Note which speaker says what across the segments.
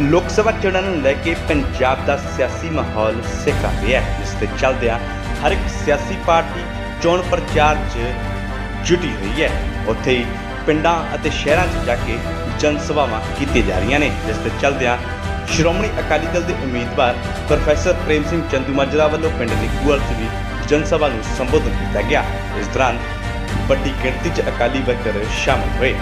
Speaker 1: ਲੋਕ ਸਭਾ ਚੋਣਾਂ ਨੂੰ ਲੈ ਕੇ ਪੰਜਾਬ ਦਾ ਸਿਆਸੀ ਮਾਹੌਲ ਸਿੱਖਾ ਰਿਹਾ ਹੈ, ਜਿਸ ਦੇ ਚੱਲਦਿਆਂ ਹਰ ਇੱਕ ਸਿਆਸੀ ਪਾਰਟੀ ਚੋਣ ਪ੍ਰਚਾਰ 'ਚ ਜੁਟੀ ਹੋਈ ਹੈ। ਉੱਥੇ ਹੀ ਪਿੰਡਾਂ ਅਤੇ ਸ਼ਹਿਰਾਂ 'ਚ ਜਾ ਕੇ ਜਨ ਸਭਾਵਾਂ ਕੀਤੀਆਂ ਜਾ ਰਹੀਆਂ ਨੇ, ਜਿਸ ਦੇ ਚੱਲਦਿਆਂ ਸ਼੍ਰੋਮਣੀ ਅਕਾਲੀ ਦਲ ਦੇ ਉਮੀਦਵਾਰ ਪ੍ਰੋਫੈਸਰ ਪ੍ਰੇਮ ਸਿੰਘ ਚੰਦੂਮਾਜਰਾ ਵੱਲੋਂ ਪਿੰਡ ਨਿੱਕੂਵਾਲ 'ਚ ਵੀ ਜਨ ਸਭਾ ਨੂੰ ਸੰਬੋਧਨ ਕੀਤਾ ਗਿਆ। ਇਸ ਦੌਰਾਨ ਵੱਡੀ ਗਿਣਤੀ 'ਚ ਅਕਾਲੀ ਵਰਕਰ ਸ਼ਾਮਲ ਹੋਏ।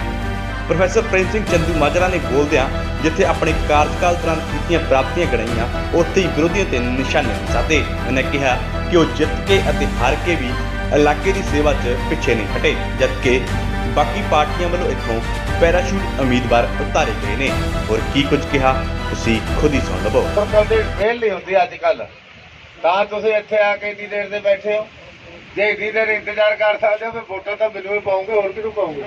Speaker 1: ਪ੍ਰੋਫੈਸਰ ਪ੍ਰੇਮ ਸਿੰਘ ਚੰਦੂ ਮਾਜਰਾ ਨੇ ਬੋਲਦਿਆਂ ਜਿੱਥੇ ਆਪਣੇ ਕਾਰਜਕਾਲ ਦੌਰਾਨ ਕੀਤੀਆਂ ਪ੍ਰਾਪਤੀਆਂ ਗਣਾਈਆਂ, ਉੱਥੇ ਹੀ ਵਿਰੋਧੀਆਂ ਤੇ ਨਿਸ਼ਾਨੇ ਸਾਧੇ। ਉਹਨੇ ਕਿਹਾ ਕਿ ਉਹ ਜਿੱਤ ਕੇ ਅਤੇ ਹਾਰ ਕੇ ਵੀ ਇਲਾਕੇ ਦੀ ਸੇਵਾ 'ਚ ਪਿੱਛੇ ਨਹੀਂ ਹਟੇ, ਜਦਕਿ ਬਾਕੀ ਪਾਰਟੀਆਂ ਵੱਲੋਂ ਇੱਥੋਂ ਪੈਰਾਸ਼ੂਟ ਉਮੀਦਵਾਰ ਉਤਾਰੇ ਗਏ ਨੇ। ਹੋਰ ਕੀ ਕੁਝ ਕਿਹਾ, ਤੁਸੀਂ ਖੁਦ ਹੀ ਸੁਣ ਲਵੋ।
Speaker 2: ਸਰਕਾਰ ਦੀ ਫੇਲ ਨਹੀਂ ਹੁੰਦੀ ਅੱਜ ਕੱਲ ਤਾਂ ਤੁਸੀਂ ਇੱਥੇ ਆ ਕੇ ਇੰਨੀ ਦੇਰ ਦੇ ਬੈਠੇ ਹੋ? ਜੇ ਇੰਨੀ ਦੇਰ ਇੰਤਜ਼ਾਰ ਕਰ ਸਕਦੇ ਹੋ ਫਿਰ ਵੋਟਾਂ ਤਾਂ ਮੈਨੂੰ ਹੀ ਪਾਉਂਗੇ ਹੋਰ ਕਿਹਨੂੰ ਪਾਉਂਗੇ?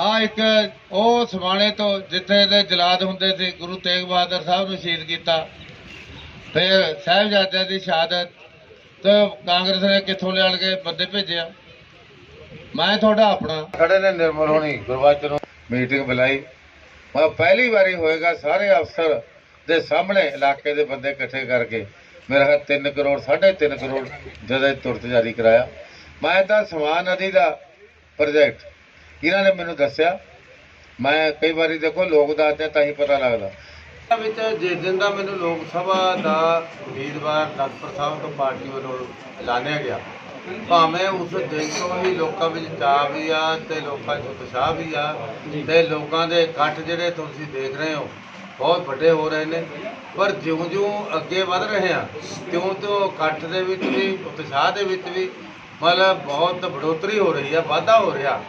Speaker 2: ਆ ਇੱਕ ਉਹ ਸਮਾਣੇ ਤੋਂ ਜਿੱਥੇ ਦੇ ਜਲਾਦ ਹੁੰਦੇ ਸੀ ਗੁਰੂ ਤੇਗ ਬਹਾਦਰ ਸਾਹਿਬ ਨੂੰ ਸ਼ਹੀਦ ਕੀਤਾ। ਤੇ ਸਾਹਿਬਜ਼ਾਦਿਆਂ ਦੀ ਸ਼ਹਾਦਤ ਤੇ ਕਾਂਗਰਸ ਨੇ ਕਿੱਥੋਂ ਲਿਆਣ ਕੇ ਬੰਦੇ ਭੇਜਿਆ? ਮੈਂ ਤੁਹਾਡਾ ਆਪਣਾ। ਖੜੇ ਨੇ ਨਿਰਮਲ ਹੋਣੀ ਗੁਰਵਾਚਰ ਨੂੰ ਮੀਟਿੰਗ ਬੁਲਾਈ। ਮੈਂ ਪਹਿਲੀ ਵਾਰੀ ਹੋਏਗਾ ਸਾਰੇ ਅਫਸਰ ਦੇ ਸਾਹਮਣੇ ਇਲਾਕੇ ਦੇ ਬੰਦੇ ਇਕੱਠੇ ਕਰਕੇ ਮੇਰਾ ਖਿਆਲ 3 ਕਰੋੜ 3.5 ਕਰੋੜ ਜਦੋਂ ਤੁਰਤ ਜਾਰੀ ਕਰਾਇਆ। ਮੈਂ ਤਾਂ ਸਮਾਨ ਨਦੀ ਦਾ ਪ੍ਰੋਜੈਕਟ ਇਹਨਾਂ ਨੇ ਮੈਨੂੰ ਦੱਸਿਆ। ਮੈਂ ਕਈ ਵਾਰੀ ਦੇਖੋ ਲੋਕ ਦੱਸਦੇ ਤਾਂ ਹੀ ਪਤਾ ਲੱਗਦਾ। ਵਿੱਚ ਜਿਸ ਦਿਨ ਦਾ ਮੈਨੂੰ ਲੋਕ ਸਭਾ ਦਾ ਉਮੀਦਵਾਰ ਡਾਕਟਰ ਸਾਹਿਬ ਤੋਂ ਪਾਰਟੀ ਵੱਲੋਂ ਐਲਾਨਿਆ ਗਿਆ, ਭਾਵੇਂ ਉਸ ਦਿਨ ਤੋਂ ਹੀ ਲੋਕਾਂ ਵਿੱਚ ਚਾਅ ਵੀ ਆ ਤੇ ਲੋਕਾਂ 'ਚ ਉਤਸ਼ਾਹ ਵੀ ਆ ਤੇ ਲੋਕਾਂ ਦੇ ਇਕੱਠ ਜਿਹੜੇ ਤੁਸੀਂ ਦੇਖ ਰਹੇ ਹੋ ਬਹੁਤ ਵੱਡੇ ਹੋ ਰਹੇ ਨੇ, ਪਰ ਜਿਉਂ-ਜਿਉਂ ਅੱਗੇ ਵਧ ਰਹੇ ਆ ਤਿਉਂ-ਤਿਉਂ ਇਕੱਠ ਦੇ ਵਿੱਚ ਵੀ, ਉਤਸ਼ਾਹ ਦੇ ਵਿੱਚ ਵੀ ਮਤਲਬ ਬਹੁਤ ਬੜੋਤਰੀ ਹੋ ਰਹੀ ਆ, ਵਾਧਾ ਹੋ ਰਿਹਾ।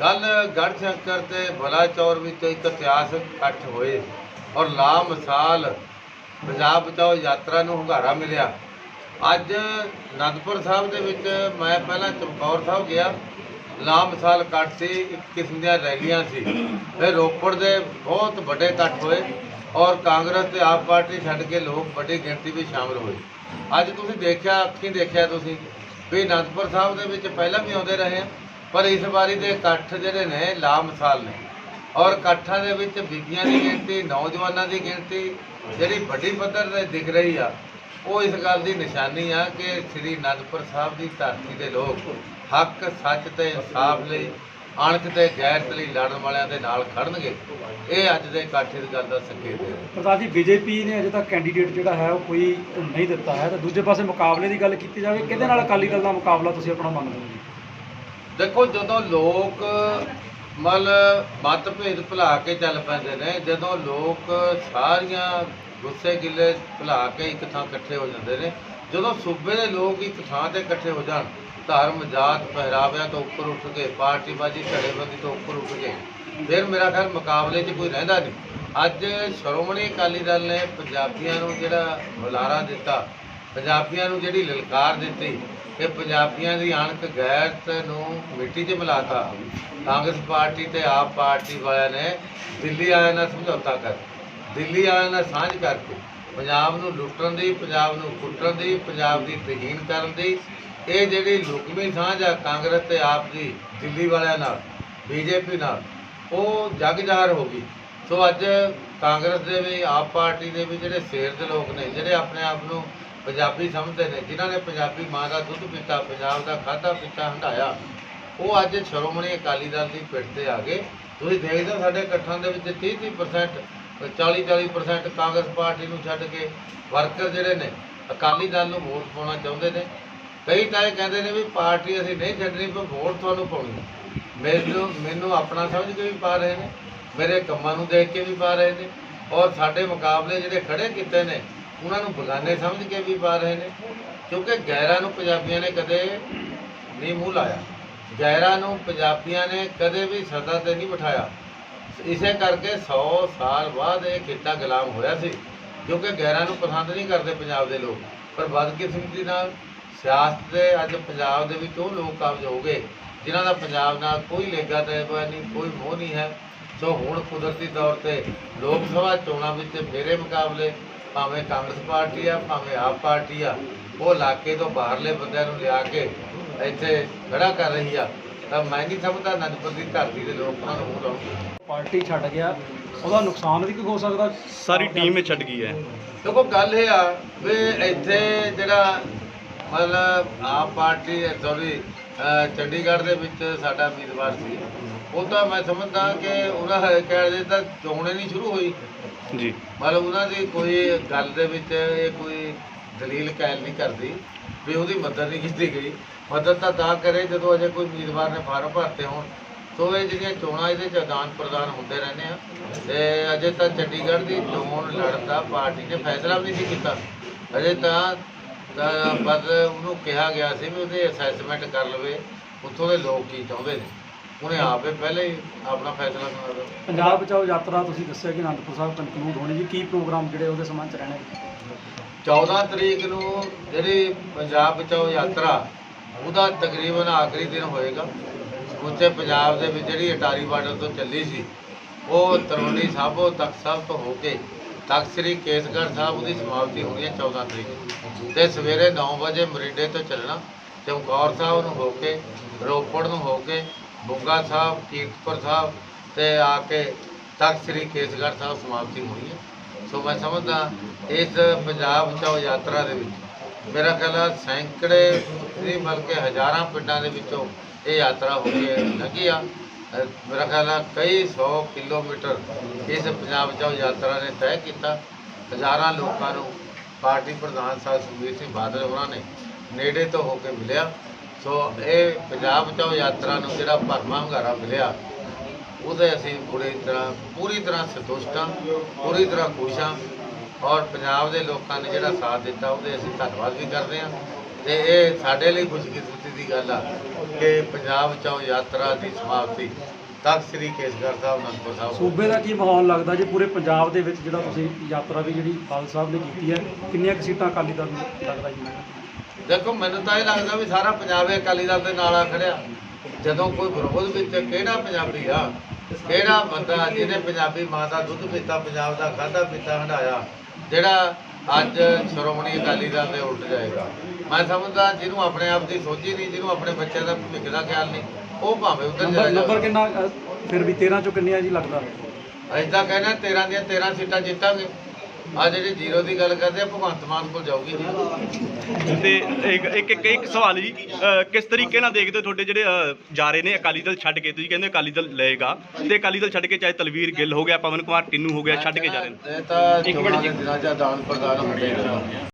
Speaker 2: ਕੱਲ ਗੜ੍ਹ ਸ਼ੰਕਰ ਤੇ ਬਲਾਚੌਰ ਵਿੱਚ ਇੱਕ ਇਤਿਹਾਸਕ ਇਕੱਠ ਹੋਏ ਔਰ ਲਾ ਮਿਸਾਲ ਪੰਜਾਬ ਬਚਾਓ ਯਾਤਰਾ ਨੂੰ ਹੁੰਗਾਰਾ ਮਿਲਿਆ। ਅੱਜ ਅਨੰਦਪੁਰ ਸਾਹਿਬ ਦੇ ਵਿੱਚ ਮੈਂ ਪਹਿਲਾਂ ਚਮਕੌਰ ਸਾਹਿਬ ਗਿਆ ਲਾ ਮਿਸਾਲ ਇਕੱਠ ਸੀ ਇੱਕ ਕਿਸਮ ਦੀਆਂ ਰੈਲੀਆਂ ਸੀ। ਫਿਰ ਰੋਪੜ ਦੇ ਬਹੁਤ ਵੱਡੇ ਇਕੱਠ ਹੋਏ ਔਰ ਕਾਂਗਰਸ ਤੇ ਆਪ ਪਾਰਟੀ ਛੱਡ ਕੇ ਲੋਕ ਵੱਡੀ ਗਿਣਤੀ ਵਿੱਚ ਸ਼ਾਮਲ ਹੋਏ। ਅੱਜ ਤੁਸੀਂ ਦੇਖਿਆ ਅੱਖੀਂ ਦੇਖਿਆ ਤੁਸੀਂ ਵੀ ਅਨੰਦਪੁਰ ਸਾਹਿਬ ਦੇ ਵਿੱਚ ਪਹਿਲਾਂ ਵੀ ਆਉਂਦੇ ਰਹੇ ਆ, ਪਰ ਇਸ ਵਾਰੀ ਦੇ ਇਕੱਠ ਜਿਹੜੇ ਨੇ ਲਾ ਮਿਸਾਲ ਨੇ। ਔਰ ਇਕੱਠਾਂ ਦੇ ਵਿੱਚ ਬੀਬੀਆਂ ਦੀ ਗਿਣਤੀ ਨੌਜਵਾਨਾਂ ਦੀ ਗਿਣਤੀ ਜਿਹੜੀ ਵੱਡੀ ਪੱਧਰ ਤੇ ਦਿਖ ਰਹੀ ਆ ਉਹ ਇਸ ਗੱਲ ਦੀ ਨਿਸ਼ਾਨੀ ਆ ਕਿ ਸ੍ਰੀ ਅਨੰਦਪੁਰ ਸਾਹਿਬ ਦੀ ਧਰਤੀ ਦੇ ਲੋਕ ਹੱਕ ਸੱਚ ਤੇ ਇਨਸਾਫ ਲਈ ਅਣਖ ਤੇ ਗੈਰਤ ਲਈ ਲੜਨ ਵਾਲਿਆਂ ਦੇ ਨਾਲ ਖੜਨਗੇ ਇਹ ਅੱਜ ਦੇ ਇਕੱਠ ਦੀ ਗੱਲ ਦਾ ਸੰਕੇਤ ਹੈ।
Speaker 3: ਪ੍ਰਧਾਨ ਜੀ ਬੀਜੇਪੀ ਨੇ ਅਜੇ ਤੱਕ ਕੈਂਡੀਡੇਟ ਜਿਹੜਾ ਹੈ ਉਹ ਕੋਈ ਨਹੀਂ ਦਿੱਤਾ ਹੈ। ਤਾਂ ਦੂਜੇ ਪਾਸੇ ਮੁਕਾਬਲੇ ਦੀ ਗੱਲ ਕੀਤੀ ਜਾਵੇ ਕਿਹਦੇ ਨਾਲ ਅਕਾਲੀ ਦਲ ਦਾ ਮੁਕਾਬਲਾ ਤੁਸੀਂ ਆਪਣਾ ਮੰਨਦੇ ਹੋ
Speaker 2: ਦੇਖੋ ਜਦੋਂ ਲੋਕ ਮਲ ਮਤ ਭੇਦ ਭੁਲਾ ਕੇ ਚੱਲ ਪੈਂਦੇ ਨੇ ਜਦੋਂ ਲੋਕ ਸਾਰੀਆਂ ਗੁੱਸੇ ਗਿੱਲੇ ਭੁਲਾ ਕੇ ਇੱਕ ਥਾਂ ਇਕੱਠੇ ਹੋ ਜਾਂਦੇ ਨੇ ਜਦੋਂ ਸੂਬੇ ਦੇ ਲੋਕ ਇੱਕ ਥਾਂ ਤੇ ਇਕੱਠੇ ਹੋ ਜਾਣ ਧਰਮ ਜਾਤ ਪਹਿਰਾਵਿਆਂ ਤੋਂ ਉੱਪਰ ਉੱਠ ਕੇ, ਪਾਰਟੀਬਾਜ਼ੀ ਧੜੇਬੰਦੀ ਤੋਂ ਉੱਪਰ ਉੱਠ ਕੇ। ਫਿਰ ਮੇਰਾ ਖਿਆਲ ਮੁਕਾਬਲੇ 'ਚ ਕੋਈ ਰਹਿੰਦਾ ਨਹੀਂ। ਅੱਜ ਸ਼੍ਰੋਮਣੀ ਅਕਾਲੀ ਦਲ ਨੇ ਪੰਜਾਬੀਆਂ ਨੂੰ ਜਿਹੜਾ ਹੁਲਾਰਾ ਦਿੱਤਾ, ਪੰਜਾਬੀਆਂ ਨੂੰ ਜਿਹੜੀ ਲਲਕਾਰ ਦਿੱਤੀ ਕਿ ਪੰਜਾਬੀਆਂ ਦੀ ਅਣਖ ਗੈਰਤ ਨੂੰ ਮਿੱਟੀ 'ਚ ਮਿਲਾਤਾ। ਕਾਂਗਰਸ ਪਾਰਟੀ ਤੇ ਆਪ ਪਾਰਟੀ ਵਾਲਿਆਂ ਨੇ ਦਿੱਲੀ ਵਾਲਿਆਂ ਨਾਲ ਸਮਝੌਤਾ ਕਰ, ਦਿੱਲੀ ਵਾਲਿਆਂ ਨਾਲ ਸਾਂਝ ਕਰਕੇ, ਪੰਜਾਬ ਨੂੰ ਲੁੱਟਣ ਦੀ, ਪੰਜਾਬ ਨੂੰ ਕੁੱਟਣ ਦੀ, ਪੰਜਾਬ ਦੀ ਤਹੀਨ ਕਰਨ ਦੀ ਇਹ ਜਿਹੜੀ ਲੁਕਵੀਂ ਸਾਂਝ ਆ ਕਾਂਗਰਸ ਤੇ ਆਪ ਦੀ ਦਿੱਲੀ ਵਾਲਿਆਂ ਨਾਲ, ਬੀਜੇਪੀ ਨਾਲ, ਉਹ ਜਗ ਜ਼ਾਹਰ ਹੋ ਗਈ। ਸੋ ਅੱਜ ਕਾਂਗਰਸ ਦੇ ਵੀ, ਆਪ ਪਾਰਟੀ ਦੇ ਵੀ ਜਿਹੜੇ ਸ਼ੇਰ ਦੇ ਲੋਕ ਨੇ, ਜਿਹੜੇ ਆਪਣੇ ਆਪ ਨੂੰ ਪੰਜਾਬੀ ਸਮਝਦੇ ਨੇ, ਜਿਨ੍ਹਾਂ ਨੇ ਪੰਜਾਬੀ ਮਾਂ ਦਾ ਦੁੱਧ ਪੀਤਾ, ਪੰਜਾਬ ਦਾ ਖਾਧਾ ਪੀਤਾ ਹੰਡਾਇਆ ਉਹ ਅੱਜ ਸ਼੍ਰੋਮਣੀ ਅਕਾਲੀ ਦਲ ਦੀ ਪਿੱਠ ਤੇ ਆ ਗਏ। ਤੁਸੀਂ ਦੇਖਦੇ ਹੋ ਸਾਡੇ ਇਕੱਠਾਂ ਦੇ ਵਿੱਚ 30-30% 40-40% ਕਾਂਗਰਸ ਪਾਰਟੀ ਨੂੰ ਛੱਡ ਕੇ ਵਰਕਰ ਜਿਹੜੇ ਨੇ, ਅਕਾਲੀ ਦਲ ਨੂੰ ਵੋਟ ਪਾਉਣਾ ਚਾਹੁੰਦੇ ਨੇ। ਕਈ ਤਾਂ ਇਹ ਕਹਿੰਦੇ ਨੇ ਵੀ ਪਾਰਟੀ ਅਸੀਂ ਨਹੀਂ ਛੱਡਣੀ, ਪਰ ਵੋਟ ਤੁਹਾਨੂੰ ਪਾਉਣੀ ਮੈਨੂੰ ਮੈਨੂੰ ਆਪਣਾ ਸਮਝ ਕੇ ਵੀ ਪਾ ਰਹੇ ਨੇ, ਮੇਰੇ ਕੰਮਾਂ ਨੂੰ ਦੇਖ ਕੇ ਵੀ ਪਾ ਰਹੇ ਨੇ, ਔਰ ਸਾਡੇ ਮੁਕਾਬਲੇ ਜਿਹੜੇ ਖੜੇ ਕੀਤੇ ਨੇ, ਉਹਨਾਂ ਨੂੰ ਬਗਾਨੇ ਸਮਝ ਕੇ ਵੀ ਪਾ ਰਹੇ ਨੇ, ਕਿਉਂਕਿ ਗੈਰਾਂ ਨੂੰ ਪੰਜਾਬੀਆਂ ਨੇ ਕਦੇ ਨਹੀਂ ਮੂੰਹ ਲਾਇਆ। ਗੈਰਾਂ ਨੂੰ ਪੰਜਾਬੀਆਂ ਨੇ ਕਦੇ ਵੀ ਸਦਾ ਤੇ ਨਹੀਂ ਬਿਠਾਇਆ। ਇਸੇ ਕਰਕੇ 100 ਸਾਲ ਬਾਅਦ ਇਹ ਖੇਤਾ ਗੁਲਾਮ ਹੋਇਆ ਸੀ, ਕਿਉਂਕਿ ਗੈਰਾਂ ਨੂੰ ਪਸੰਦ ਨਹੀਂ ਕਰਦੇ ਪੰਜਾਬ ਦੇ ਲੋਕ, ਪਰ ਬਦਕਿਸਮਤੀ ਨਾਲ ਸਿਆਸਤ ਦੇ ਅੱਜ ਪੰਜਾਬ ਦੇ ਵਿੱਚ ਉਹ ਲੋਕ ਕਾਬਜ ਹੋ ਗਏ ਜਿਨ੍ਹਾਂ ਦਾ ਪੰਜਾਬ ਨਾਲ ਕੋਈ ਲੇਗਾ ਤੇ ਨਹੀਂ ਕੋਈ ਮੋਹ ਨਹੀਂ ਹੈ। ਸੋ ਹੁਣ ਕੁਦਰਤੀ ਤੌਰ ਤੇ ਲੋਕ ਸਭਾ ਚੋਣਾਂ ਵਿੱਚ ਫੇਰੇ ਮੁਕਾਬਲੇ ਭਾਵੇਂ ਕਾਂਗਰਸ ਪਾਰਟੀ ਆ ਭਾਵੇਂ ਆਪ ਪਾਰਟੀ ਆ ਉਹ ਇਲਾਕੇ ਤੋਂ ਬਾਹਰਲੇ ਬੰਦਿਆਂ ਨੂੰ ਲਿਆ ਕੇ ਇੱਥੇ ਖੜਾ ਕਰ ਰਹੀ ਆ ਤਾਂ ਮੈਂ ਨਹੀਂ ਸਮਝਦਾ ਅਨੰਦਪੁਰ ਦੀ ਧਰਤੀ ਦੇ ਲੋਕ ਉਹਨਾਂ ਨੂੰ ਮੂੰਹ ਲਾਉਣ।
Speaker 3: ਪਾਰਟੀ ਛੱਡ ਗਿਆ ਉਹਦਾ ਨੁਕਸਾਨ ਵੀ ਕੋਈ ਹੋ ਸਕਦਾ?
Speaker 1: ਸਾਰੀ ਟੀਮ ਹੀ ਛੱਡ ਗਈ ਹੈ।
Speaker 2: ਦੇਖੋ ਗੱਲ ਇਹ ਆ ਵੀ ਇੱਥੇ ਜਿਹੜਾ ਮਤਲਬ ਆਪ ਪਾਰਟੀ ਸੌਰੀ ਚੰਡੀਗੜ੍ਹ ਦੇ ਵਿੱਚ ਸਾਡਾ ਉਮੀਦਵਾਰ ਸੀ। ਉਹ ਤਾਂ ਮੈਂ ਸਮਝਦਾ ਕਿ ਉਹਨਾਂ ਕਹਿ ਦੇ ਤਾਂ ਚੋਣੇ ਨਹੀਂ ਸ਼ੁਰੂ ਹੋਈ।
Speaker 1: ਜੀ।
Speaker 2: ਮਤਲਬ ਉਹਨਾਂ ਦੀ ਕੋਈ ਗੱਲ ਦੇ ਵਿੱਚ ਇਹ ਕੋਈ ਦਲੀਲ ਕਾਇਲ ਨਹੀਂ ਕਰਦੀ ਵੀ ਉਹਦੀ ਮਦਦ ਨਹੀਂ ਕੀਤੀ ਗਈ। ਮਦਦ ਤਾਂ ਤਾਂ ਕਰੇ ਜਦੋਂ ਅਜੇ ਕੋਈ ਉਮੀਦਵਾਰ ਨੇ ਫਾਰਮ ਭਰਤੇ ਹੋਣ। ਸੋ ਇਹ ਜਿਹੜੀਆਂ ਚੋਣਾਂ ਇਹਦੇ ਚ ਆਦਾਨ ਪ੍ਰਦਾਨ ਹੁੰਦੇ ਰਹਿੰਦੇ ਆ। ਤੇ ਅਜੇ ਤਾਂ ਚੰਡੀਗੜ੍ਹ ਦੀ ਚੋਣ ਲੜਨ ਦਾ ਪਾਰਟੀ ਨੇ ਫੈਸਲਾ ਵੀ ਨਹੀਂ ਕੀਤਾ। ਅਜੇ ਤਾਂ ਤਾਂ ਬਸ ਉਹਨੂੰ ਕਿਹਾ ਗਿਆ ਸੀ ਵੀ ਉਹਦੇ ਅਸੈਸਮੈਂਟ ਕਰ ਲਵੇ ਉੱਥੋਂ ਦੇ ਲੋਕ ਕੀ ਚਾਹੁੰਦੇ ਨੇ? ਉਹਨੇ ਆਪੇ ਪਹਿਲੇ ਹੀ ਆਪਣਾ ਫੈਸਲਾ ਕਰ ਲਿਆ
Speaker 3: ਪੰਜਾਬ ਬਚਾਓ ਯਾਤਰਾ ਤੁਸੀਂ ਦੱਸਿਆ ਕਿ ਅਨੰਦਪੁਰ ਸਾਹਿਬ ਕਨਕਲੂਡ ਹੋਣੀ ਜੀ ਕੀ ਪ੍ਰੋਗਰਾਮ ਜਿਹੜੇ ਉਹਦੇ ਸੰਬੰਧ ਚ ਰਹਿਣੇ?
Speaker 2: 14 ਤਰੀਕ ਨੂੰ ਜਿਹੜੀ ਪੰਜਾਬ ਬਚਾਓ ਯਾਤਰਾ ਉਹਦਾ ਤਕਰੀਬਨ ਆਖਰੀ ਦਿਨ ਹੋਏਗਾ। ਉੱਥੇ ਪੰਜਾਬ ਦੇ ਵਿੱਚ ਜਿਹੜੀ ਅਟਾਰੀ ਬਾਰਡਰ ਤੋਂ ਚੱਲੀ ਸੀ ਉਹ ਤਰਵੰਡੀ ਸਾਬੋ ਤਖਤ ਸਾਹਿਬ ਤੋਂ ਹੋ ਕੇ ਤਖਤ ਸ੍ਰੀ ਕੇਸਗੜ੍ਹ ਸਾਹਿਬ ਉਹਦੀ ਸਮਾਪਤੀ ਹੋਣੀ ਹੈ 14 ਤਰੀਕ ਨੂੰ। ਤੇ ਸਵੇਰੇ 9 ਵਜੇ ਮਰਿੰਡੇ ਤੋਂ ਚੱਲਣਾ ਚਮਕੌਰ ਸਾਹਿਬ ਨੂੰ ਹੋ ਕੇ, ਰੋਪੜ ਨੂੰ ਹੋ ਕੇ, ਬੁੱਗਾ ਸਾਹਿਬ, ਕੀਰਤਪੁਰ ਸਾਹਿਬ, ਤੇ ਆ ਕੇ ਤਖਤ ਸ੍ਰੀ ਕੇਸਗੜ੍ਹ ਸਾਹਿਬ ਸਮਾਪਤੀ ਹੋਣੀ ਹੈ। ਸੋ ਮੈਂ ਸਮਝਦਾ ਇਸ ਪੰਜਾਬ ਬਚਾਓ ਯਾਤਰਾ ਦੇ ਵਿੱਚ ਮੇਰਾ ਖਿਆਲ ਹੈ ਸੈਂਕੜੇ ਨਹੀਂ ਬਲਕਿ ਹਜ਼ਾਰਾਂ ਪਿੰਡਾਂ ਦੇ ਵਿੱਚੋਂ ਇਹ ਯਾਤਰਾ ਹੋਈ ਹੈ ਲੱਗੀ ਆ। ਮੇਰਾ ਖਿਆਲ ਹੈ ਕਈ 100 ਕਿਲੋਮੀਟਰ ਇਸ ਪੰਜਾਬ ਬਚਾਓ ਯਾਤਰਾ ਨੇ ਤੈਅ ਕੀਤਾ। ਹਜ਼ਾਰਾਂ ਲੋਕਾਂ ਨੂੰ ਪਾਰਟੀ ਪ੍ਰਧਾਨ ਸਾਹਿਬ ਸੁਖਬੀਰ ਸਿੰਘ ਬਾਦਲ ਹੋਰਾਂ ਨੇ ਨੇੜੇ ਤੋਂ ਹੋ ਕੇ ਮਿਲਿਆ। ਸੋ ਇਹ ਪੰਜਾਬ ਬਚਾਓ ਯਾਤਰਾ ਨੂੰ ਜਿਹੜਾ ਭਰਮਾ ਹੁੰਗਾਰਾ ਮਿਲਿਆ, ਉਹਦੇ ਅਸੀਂ ਪੂਰੀ ਤਰ੍ਹਾਂ ਪੂਰੀ ਤਰ੍ਹਾਂ ਸੰਤੁਸ਼ਟ ਹਾਂ, ਪੂਰੀ ਤਰ੍ਹਾਂ ਖੁਸ਼ ਹਾਂ ਔਰ ਪੰਜਾਬ ਦੇ ਲੋਕਾਂ ਨੇ ਜਿਹੜਾ ਸਾਥ ਦਿੱਤਾ, ਉਹਦੇ ਅਸੀਂ ਧੰਨਵਾਦ ਵੀ ਕਰਦੇ ਹਾਂ। ਤੇ ਇਹ ਸਾਡੇ ਲਈ ਖੁਸ਼ਕਿਸਮਤੀ ਦੀ ਗੱਲ ਆ ਕਿ ਪੰਜਾਬ ਚਾਓ ਯਾਤਰਾ ਦੀ ਸਮਾਪਤੀ ਤਖਤ ਸ੍ਰੀ ਕੇਸਗੜ੍ਹ ਸਾਹਿਬ ਅਨੰਦਪੁਰ ਸਾਹਿਬ
Speaker 3: ਸੂਬੇ ਦਾ ਕੀ ਮਾਹੌਲ ਲੱਗਦਾ ਜੀ? ਪੂਰੇ ਪੰਜਾਬ ਦੇ ਵਿੱਚ ਜਿਹੜਾ ਤੁਸੀਂ ਯਾਤਰਾ ਵੀ ਜਿਹੜੀ ਬਾਲ ਸਾਹਿਬ ਨੇ ਕੀਤੀ ਹੈ ਕਿੰਨੀਆਂ ਕੁ ਸੀਟਾਂ ਅਕਾਲੀ ਦਲ ਨੂੰ ਲੱਗਦਾ ਜੀ?
Speaker 2: ਦੇਖੋ ਮੈਨੂੰ ਤਾਂ ਇਹ ਲੱਗਦਾ ਵੀ ਸਾਰਾ ਪੰਜਾਬ ਅਕਾਲੀ ਦਲ ਦੇ ਨਾਲ ਆ ਖੜਿਆ। ਜਦੋਂ ਕੋਈ ਵਿਰੋਧ ਵਿੱਚ ਕਿਹੜਾ ਪੰਜਾਬੀ ਆ ਕਿਹੜਾ ਬੰਦਾ ਜਿਹਨੇ ਪੰਜਾਬੀ ਮਾਂ ਦਾ ਦੁੱਧ ਪੀਤਾ ਪੰਜਾਬ ਦਾ ਖਾਦਾ ਪੀਤਾ ਹੰਡਾਇਆ ਜਿਹੜਾ ਅੱਜ ਸ਼੍ਰੋਮਣੀ ਅਕਾਲੀ ਦਲ ਦੇ ਉਲਟ ਜਾਏਗਾ। ਮੈਂ ਸਮਝਦਾ ਜਿਹਨੂੰ ਆਪਣੇ ਆਪ ਦੀ ਸੋਚੀ ਨਹੀਂ ਜਿਹਨੂੰ ਆਪਣੇ ਬੱਚਿਆਂ ਦਾ ਭਵਿੱਖ ਦਾ ਖਿਆਲ ਨਹੀਂ ਉਹ ਭਾਵੇਂ ਉੱਧਰ
Speaker 3: ਨੰਬਰ ਨੰਬਰ ਕਿੰਨਾ ਅ, ਫਿਰ ਵੀ 13 ਚੋਂ ਕਿੰਨੀਆਂ ਜੀ ਲੱਗਦਾ?
Speaker 2: ਤਾਂ ਕਹਿੰਦੇ 13 ਦੀਆਂ 13 ਸੀਟਾਂ ਜਿੱਤਾਂਗੇ। ਆ ਜਿਹੜੀ ਜ਼ੀਰੋ ਦੀ ਗੱਲ ਕਰਦੇ ਆ ਭਗਵੰਤ ਮਾਨ ਕੋਲ ਜਾਊਗੀ ਜੀ
Speaker 1: ਤੇ ਇੱਕ ਇੱਕ ਇੱਕ, ਇੱਕ ਸਵਾਲ ਜੀ ਕਿਸ ਤਰੀਕੇ ਨਾਲ ਦੇਖਦੇ ਹੋ ਤੁਹਾਡੇ ਜਿਹੜੇ ਜਾ ਰਹੇ ਨੇ ਅਕਾਲੀ ਦਲ ਛੱਡ ਕੇ? ਤੁਸੀਂ ਕਹਿੰਦੇ ਹੋ ਅਕਾਲੀ ਦਲ ਲਏਗਾ ਤੇ ਅਕਾਲੀ ਦਲ ਛੱਡ ਕੇ ਚਾਹੇ ਤਲਵੀਰ ਗਿੱਲ ਹੋ ਗਿਆ ਪਵਨ ਕੁਮਾਰ ਟਿੰਨੂ ਹੋ ਗਿਆ ਛੱਡ ਕੇ ਜਾ ਰਹੇ ਨੇ?
Speaker 2: ਇਹ ਤਾਂ ਚੋਣਾਂ ਦੇ ਦਿਨਾਂ ਚ ਆਦਾਨ ਪ੍ਰਦਾਨ ਹੁੰਦੇ ਰਹਿਣਾ